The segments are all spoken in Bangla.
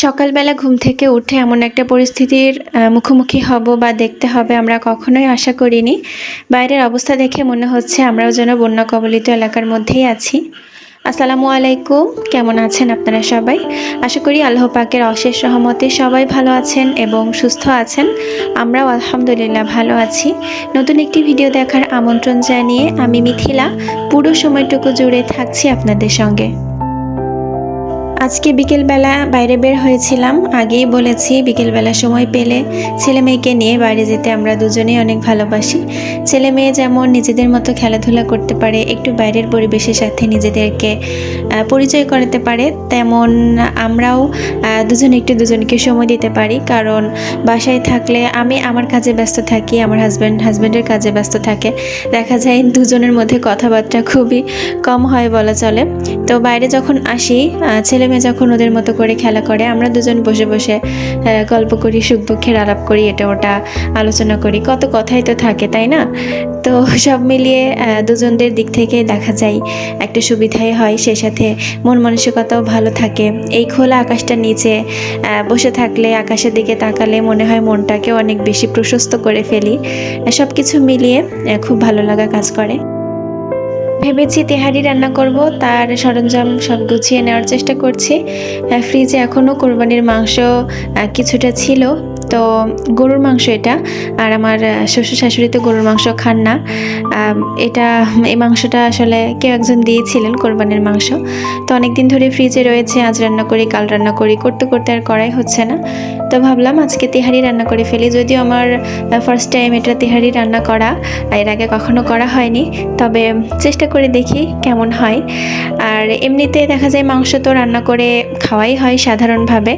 সকালবেলা ঘুম থেকে উঠে এমন একটা পরিস্থিতির মুখোমুখি হব বা দেখতে হবে আমরা কখনোই আশা করিনি। বাইরের অবস্থা দেখে মনে হচ্ছে আমরাও যেন বন্যা কবলিত এলাকার মধ্যেই আছি। আসসালামু আলাইকুম, কেমন আছেন আপনারা সবাই? আশা করি আল্লাহ পাকের অশেষ সহমতে সবাই ভালো আছেন এবং সুস্থ আছেন। আমরাও আলহামদুলিল্লাহ ভালো আছি। নতুন একটি ভিডিও দেখার আমন্ত্রণ জানিয়ে আমি মিথিলা। পুরো সময়টুকু জুড়ে থাকছি আপনাদের সঙ্গে। আজকে বিকেলবেলা বাইরে বের হয়েছিলাম। আগেই বলেছি বিকেলবেলা সময় পেলে ছেলে মেয়েকে নিয়ে বাইরে যেতে আমরা দুজনেই অনেক ভালোবাসি। ছেলে মেয়ে যেমন নিজেদের মতো খেলাধুলা করতে পারে, একটু বাইরের পরিবেশের সাথে নিজেদেরকে পরিচয় করাতে পারে, তেমন আমরাও দুজন একটু দুজনকে সময় দিতে পারি। কারণ বাসায় থাকলে আমি আমার কাজে ব্যস্ত থাকি, আমার হাজব্যান্ড হাজব্যান্ডের কাজে ব্যস্ত থাকে। দেখা যায় দুজনের মধ্যে কথাবার্তা খুবই কম হয় বলা চলে। তো বাইরে যখন আসি ছেলে মেয়ে যখন ওদের মতো করে খেলা করে, আমরা দুজন বসে বসে গল্প করি, সুখ দুঃখের আলাপ করি, এটা ওটা আলোচনা করি। কত কথাই তো থাকে, তাই না? তো সব মিলিয়ে দুজনদের দিক থেকে দেখা যায়, একটা সুবিধাই হয় সে সাথে মন মানসিকতাও ভালো থাকে। এই খোলা আকাশটার নিচে বসে থাকলে, আকাশের দিকে তাকালে মনে হয় মনটাকে অনেক বেশি প্রশস্ত করে ফেলি। সব কিছু মিলিয়ে খুব ভালো লাগা কাজ করে। ভেবেছি তেহারি রান্না করব, তার সরঞ্জাম সব গুছিয়ে নেওয়ার চেষ্টা করছি। ফ্রিজে এখনও কোরবানির মাংস কিছুটা ছিল। তো গরুর মাংস এটা। আর আমার শ্বশুর শাশুড়ি তো গরুর মাংস খান না। এটা, এই মাংসটা আসলে কেউ একজন দিয়েছিলেন কোরবানির মাংস। তো অনেক দিন ধরে ফ্রিজে রয়েছে, আজ রান্না করি, কাল রান্না করি, করতে করতে আর করাই হচ্ছে না। তো ভাবলাম আজকে তেহারি রান্না করে ফেলি। যদিও আমার ফার্স্ট টাইম এটা তেহারি রান্না করা এর আগে কখনো করা হয়নি। তবে চেষ্টা করে দেখি কেমন হয়। আর এমনিতে দেখা যায় মাংস তো রান্না করে খাওয়াই হয় সাধারণভাবে।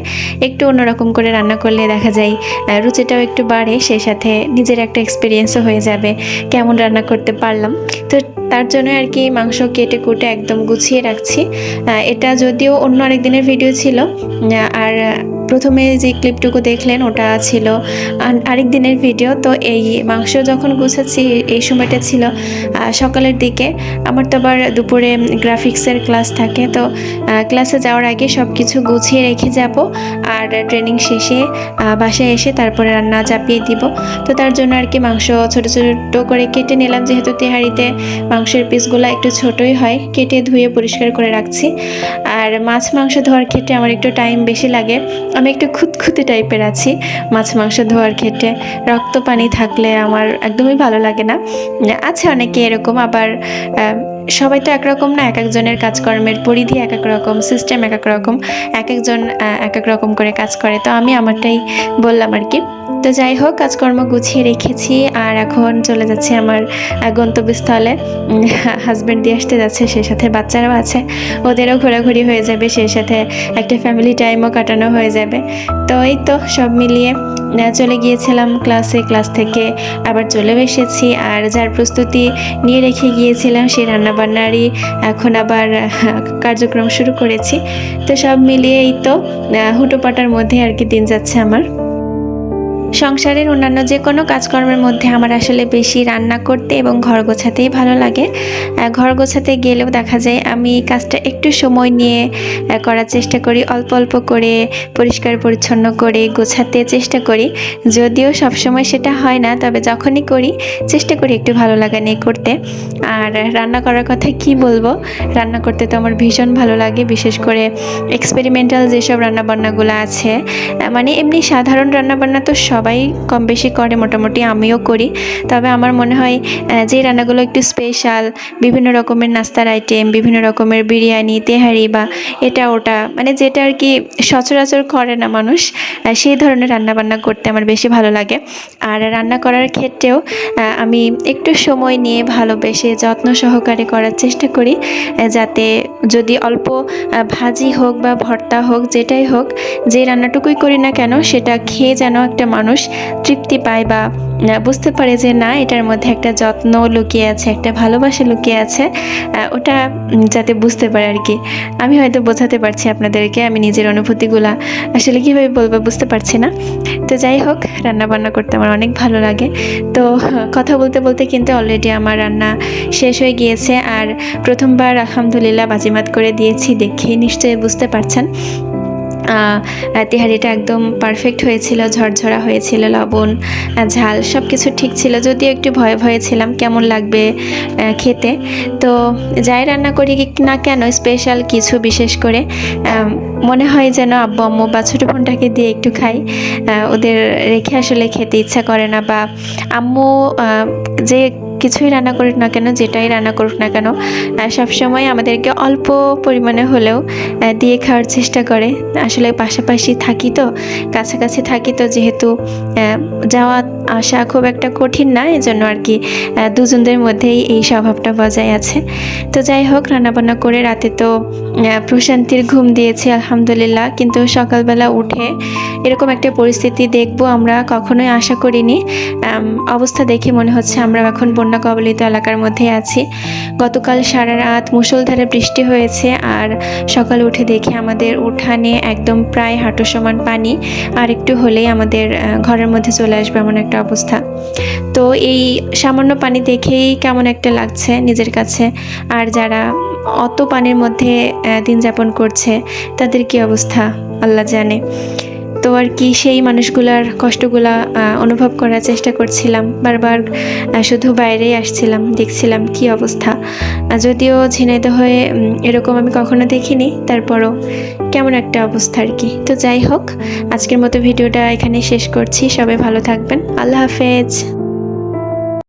একটু অন্যরকম করে রান্না করলে দেখা যায় রুচিটাও একটু বাড়ে, সেই সাথে নিজের একটা এক্সপিরিয়েন্সও হয়ে যাবে, কেমন রান্না করতে পারলাম। তো তার জন্য আর কি মাংস কেটে কুটে একদম গুছিয়ে রাখছি। এটা যদিও অন্য আরেক দিনের ভিডিও ছিল আর প্রথমে যে ক্লিপটুকু দেখলেন, ওটা ছিল আরেক দিনের ভিডিও। তো এই মাংস যখন গুছাচ্ছি, এই সময়টা ছিল সকালের দিকে। আমার তো আবার দুপুরে গ্রাফিক্সের ক্লাস থাকে। তো ক্লাসে যাওয়ার আগে সব কিছু গুছিয়ে রেখে যাব আর ট্রেনিং শেষে বাসায় এসে তারপরে রান্না চাপিয়ে দিব। তো তার জন্য আর কি মাংস ছোট ছোট করে কেটে নিলাম। যেহেতু তেহারিতে মাংসের পিসগুলো একটু ছোটই হয়, কেটে ধুয়ে পরিষ্কার করে রাখছি। আর মাছ মাংস ধোয়ার ক্ষেত্রে আমার একটু টাইম বেশি লাগে। আমি একটু খুঁতখুঁতে টাইপের আছি মাছ মাংস ধোয়ার ক্ষেত্রে। রক্ত পানি থাকলে আমার একদমই ভালো লাগে না। আছে অনেকে এরকম আবার সবাই তো একরকম না, এক একজনের কাজকর্মের পরিধি, এক এক রকম সিস্টেম এক এক রকম, এক একজন এক এক রকম করে কাজ করে। তো আমি আমারটাই বললাম আর কি। তো যাই হোক, কাজকর্ম গুছিয়ে রেখেছি আর এখন চলে যাচ্ছে আমার গন্তব্যস্থলে। হাজব্যান্ড দিয়ে আসতে যাচ্ছে, সে সাথে বাচ্চারাও আছে। ওদেরও ঘোরাঘুরি হয়ে যাবে সেই সাথে একটা ফ্যামিলি টাইমও কাটানো হয়ে যাবে। তো এই তো সব মিলিয়ে চলে গিয়েছিলাম ক্লাসে ক্লাস থেকে আবার চলেও এসেছি আর যার প্রস্তুতি নিয়ে রেখে গিয়েছিলাম সেই রান্নাবান্নারই এখন আবার কার্যক্রম শুরু করেছি। তো সব মিলিয়েই তো হুটোপাটার মধ্যে আর কি দিন যাচ্ছে আমার। সংসারের অন্যান্য যে কোনো কাজকর্মের মধ্যে আমার আসলে বেশি রান্না করতে এবং ঘর গোছাতেই ভালো লাগে। ঘর গোছাতে গেলেও দেখা যায় আমি কাজটা একটু সময় নিয়ে করার চেষ্টা করি, অল্প অল্প করে, পরিষ্কার পরিচ্ছন্ন করে গোছাতে চেষ্টা করি। যদিও সবসময় সেটা হয় না, তবে যখনই করি, চেষ্টা করি একটু ভালো লাগা নিয়ে করতে। আর রান্না করার কথা কি বলব? রান্না করতে তো আমার ভীষণ ভালো লাগে, বিশেষ করে এক্সপেরিমেন্টাল যেসব রান্নাবান্নাগুলো আছে। মানে এমনি সাধারণ রান্নাবান্না তো সবাই কম বেশি করে, মোটামুটি আমিও করি। তবে আমার মনে হয় যে রান্নাগুলো একটু স্পেশাল বিভিন্ন রকমের নাস্তার আইটেম বিভিন্ন রকমের বিরিয়ানি, তেহারি বা এটা ওটা মানে যেটা আর কি সচরাচর করে না মানুষ সেই ধরনের রান্নাবান্না করতে আমার বেশি ভালো লাগে। আর রান্না করার ক্ষেত্রেও আমি একটু সময় নিয়ে ভালোবেসে যত্ন সহকারে করার চেষ্টা করি যাতে যদি অল্প ভাজি হোক বা ভর্তা হোক, যেটাই হোক, যে রান্নাটুকুই করি না কেন, সেটা খেয়ে যেন একটা মানুষ তৃপ্তি পায় বা বুঝতে পারে যে না, এটার মধ্যে একটা যত্ন লুকিয়ে আছে, একটা ভালোবাসা লুকিয়ে আছে ওটা যাতে বুঝতে পারে আর কি। আমি হয়তো বোঝাতে পারছি আপনাদেরকে, আমি নিজের অনুভূতিগুলা আসলে কীভাবে বলব বুঝতে পারছি না। তো যাই হোক রান্না বান্না করতে আমার অনেক ভালো লাগে। তো, কথা বলতে বলতে কিন্তু অলরেডি আমার রান্না শেষ হয়ে গিয়েছে, আর প্রথমবার আলহামদুলিল্লাহ বাজিমাত করে দিয়েছি দেখেই নিশ্চয়ই বুঝতে পারছেন। তেহারিটা একদম পারফেক্ট হয়েছিল, ঝরঝরা হয়েছিল, লবণ ঝাল সব কিছু ঠিক ছিল। যদিও একটু ভয়ে ভয়ে ছিলাম, কেমন লাগবে খেতে। তো যাই রান্না করি না কেন স্পেশাল কিছু বিশেষ করে মনে হয় যেন আব্বু, আম্মু বা ছোটো বোনটাকে দিয়ে একটু খাই। ওদের রেখে আসলে খেতে ইচ্ছা করে না বা আম্মু যে কিছুই রান্না করুক না কেন, যেটাই রান্না করুক না কেন সবসময় আমাদেরকে অল্প পরিমাণে হলেও দিয়ে খাওয়ার চেষ্টা করে। আসলে পাশাপাশি থাকি তো, কাছাকাছি থাকি তো, যেহেতু যাওয়া আসা খুব একটা কঠিন না, এজন্য আর কি দুজনদের মধ্যেই এই স্বভাবটা বজায় আছে। তো যাই হোক, রান্নাবান্না করে রাতে তো প্রশান্তির ঘুম দিয়েছি, আলহামদুলিল্লাহ। কিন্তু সকালবেলা উঠে এরকম একটা পরিস্থিতি দেখব আমরা, কখনোই আশা করিনি। অবস্থা দেখে মনে হচ্ছে আমরা এখন বন্যা কবলিত এলাকার মধ্যে আছি। গতকাল সারা রাত মুষলধারে বৃষ্টি হয়েছে আর সকাল উঠে দেখি আমাদের উঠানে একদম প্রায় হাঁটু সমান পানি, আর একটু হলেই আমাদের ঘরের মধ্যে চলে আসবে এমন একটা অবস্থা। তো এই সামান্য পানি দেখেই কেমন একটা লাগছে নিজের কাছে। আর যারা অত পানির মধ্যে দিন যাপন করছে, তাদের কি অবস্থা? আল্লাহ জানে। তো আর কি সেই মানুষগুলার কষ্টগুলা অনুভব করার চেষ্টা করছিলাম। বারবার শুধু বাইরেই আসছিলাম, দেখছিলাম কি অবস্থা। যদিও ঝিনাইতে হয়ে এরকম আমি কখনো দেখিনি, তারপরও কেমন একটা অবস্থা আর কি। তো যাই হোক, আজকের মতো ভিডিওটা এখানে শেষ করছি, সবাই ভালো থাকবেন, আল্লাহ হাফেজ।